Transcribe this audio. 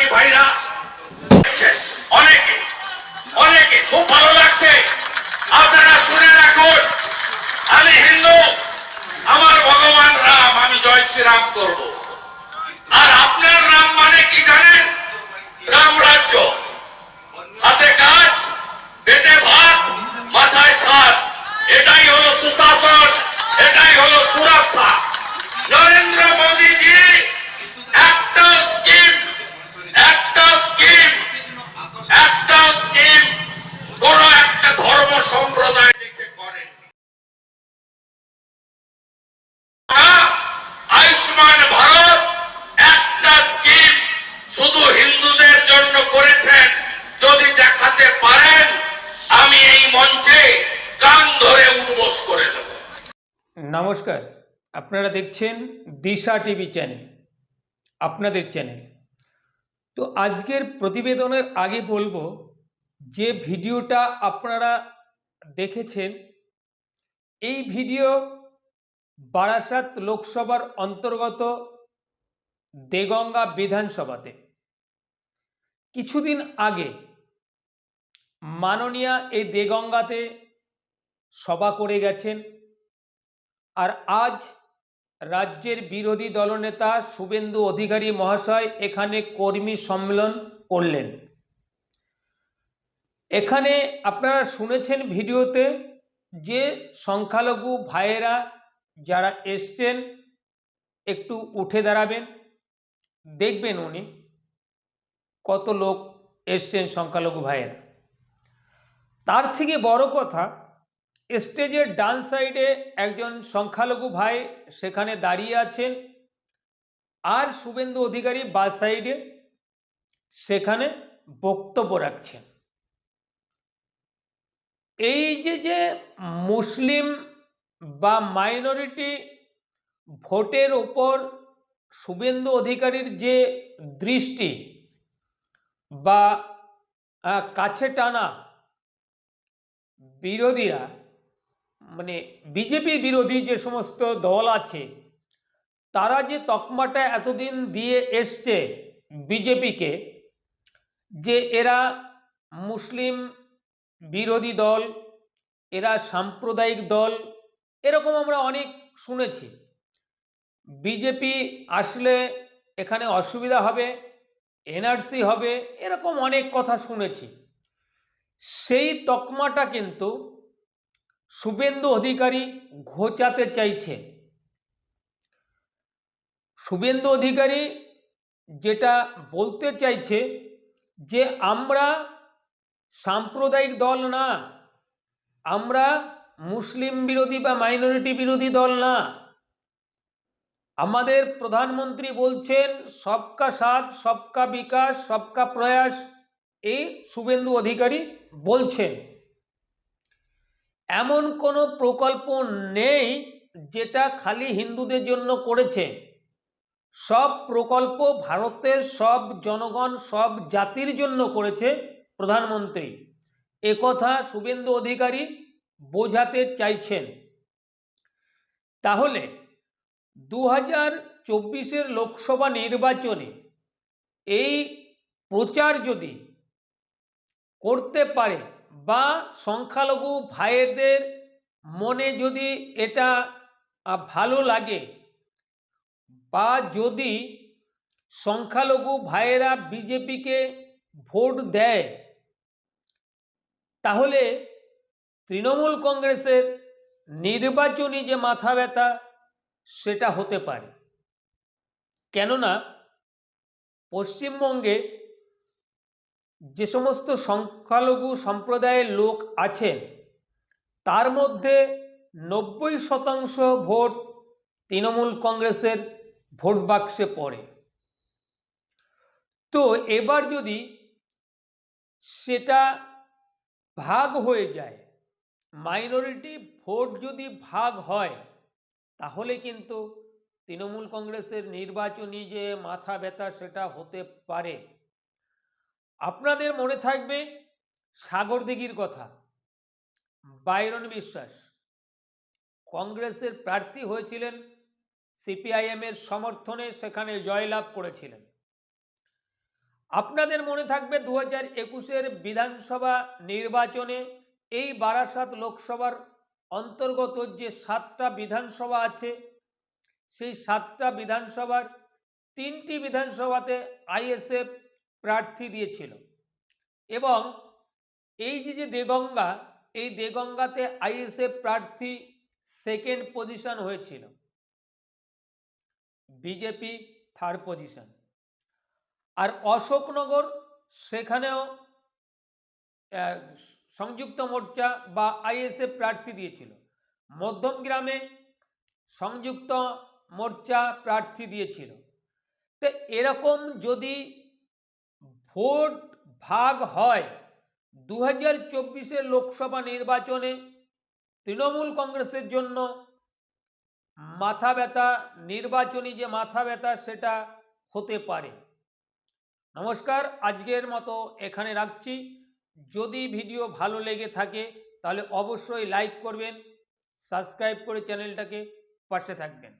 Party ভাইরা? অনেকে অনেকে খুব ভালো লাগছে। আপনারা শুনে রাখুন, আমি হিন্দু, আমার ভগবান রাম, আমি জয় শ্রীরাম করব। আর আপনার রাম মানে কি জানেন? রাম রাজ্য। হাতে কাজ, পেটে ভাত, মাথায় ছাদ এটাই হলো সুশাসন, এটাই হলো সুরক্ষা। নরেন্দ্র মোদীজি একটা নমস্কার, আপনারা দেখছেন দিশা টিভি চ্যানেল, আপনাদের চ্যানেল। তো আজকের প্রতিবেদনের আগে বলব যে ভিডিওটা আপনারা দেখেছেন, এই ভিডিও বারাসাত লোকসভার অন্তর্গত দেগঙ্গা বিধানসভাতে। কিছুদিন আগে মাননীয়া এই দেগঙ্গাতে সভা করে গেছেন আর আজ রাজ্যের বিরোধী দলনেতা শুভেন্দু অধিকারী মহাশয় এখানে কর্মী সম্মেলন করলেন। এখানে আপনারা শুনেছেন ভিডিওতে যে সংখ্যালঘু ভাইয়েরা যারা এসছেন, একটু উঠে দাঁড়াবেন, দেখবেন উনি কত লোক এসছেন সংখ্যালঘু ভাইয়েরা। তার থেকে বড় কথা স্টেজের ডান সাইডে একজন সংখ্যালঘু ভাই সেখানে দাঁড়িয়ে আছেন। আর শুভেন্দু অধিকারী বা সাইডে সেখানে বক্তব্য রাখছেন। এই যে যে মুসলিম বা মাইনরিটি ভোটের ওপর শুভেন্দু অধিকারীর যে দৃষ্টি বা কাছে টানা বিরোধীরা মানে বিজেপি বিরোধী যে সমস্ত দল আছে, তারা যে তকমাটা এতদিন দিয়ে এসছে বিজেপিকে যে এরা মুসলিম বিরোধী দল, এরা সাম্প্রদায়িক দল, এরকম আমরা অনেক শুনেছি। বিজেপি আসলে এখানে অসুবিধা হবে, এনআরসি হবে, এরকম অনেক কথা শুনেছি। সেই তকমাটা কিন্তু শুভেন্দু অধিকারী ঘোচাতে চাইছে। শুভেন্দু অধিকারী যেটা বলতে চাইছে যে, আমরা সাম্প্রদায়িক দল না। আমরা মুসলিম বিরোধী বা মাইনরিটি বিরোধী দল না। আমাদের প্রধানমন্ত্রী বলছেন, সবকা সাথ, সবকা বিকাশ, সবকা প্রয়াস। এই শুভেন্দু অধিকারী বলছেন। এমন কোনো প্রকল্প নেই যেটা খালি হিন্দুদের জন্য করেছে। সব প্রকল্প ভারতের সব জনগণ, সব জাতির জন্য করেছে প্রধানমন্ত্রী। একথা শুভেন্দু অধিকারী বোঝাতে চাইছেন। তাহলে দু হাজার চব্বিশের লোকসভা নির্বাচনে এই প্রচার যদি করতে পারে বা সংখ্যালঘু ভাইয়েদের মনে যদি এটা ভালো লাগে বা যদি সংখ্যালঘু ভাইয়েরা বিজেপিকে ভোট দেয়, তাহলে তৃণমূল কংগ্রেসের নির্বাচনী যে মাথা ব্যথা, সেটা হতে পারে। কেননা পশ্চিমবঙ্গে যে সমস্ত সংখ্যালঘু সম্প্রদায়ের লোক আছেন, তার মধ্যে নব্বই শতাংশ ভোট তৃণমূল কংগ্রেসের ভোট বাক্সে পড়ে। তো এবার যদি সেটা ভাগ হয়ে যায়, মাইনরিটি ভোট যদি ভাগ হয়, তাহলে কিন্তু তৃণমূল কংগ্রেসের নির্বাচনী যে মাথা ব্যথা সেটা হতে পারে। আপনাদের মনে থাকবে সাগর দিঘির কথা। বাইরন বিশ্বাস, কংগ্রেসের প্রার্থী হয়েছিলেন, সিপিআইএম এর সমর্থনে সেখানে জয়লাভ করেছিলেন। আপনাদের মনে থাকবে দু হাজার একুশের বিধানসভা নির্বাচনে এই বারাসাত লোকসভার অন্তর্গত যে সাতটা বিধানসভা আছে, সেই সাতটা বিধানসভার তিনটি বিধানসভাতে আইএসএফ প্রার্থী দিয়েছিল। এবং এই যে যে দেগঙ্গা, এই দেগঙ্গাতে আইএসএফ প্রার্থী সেকেন্ড পজিশন হয়েছিল। বিজেপি থার্ড পজিশন আর অশোকনগর, সেখানেও সংযুক্ত মোর্চা বা আইএসএফ প্রার্থী দিয়েছিল। মধ্যমগ্রামে সংযুক্ত মোর্চা প্রার্থী দিয়েছিল। তো এরকম যদি ভোট ভাগ হয় দু হাজার চব্বিশের লোকসভা নির্বাচনে তৃণমূল কংগ্রেসের জন্য। মাথা ব্যথা নির্বাচনী যে মাথা ব্যথা সেটা হতে পারে। নমস্কার, আজকের মতো এখানে রাখছি। যদি ভিডিও ভালো লেগে থাকে, তাহলে অবশ্যই লাইক করবেন, সাবস্ক্রাইব করে চ্যানেলটাকে পাশে থাকবেন।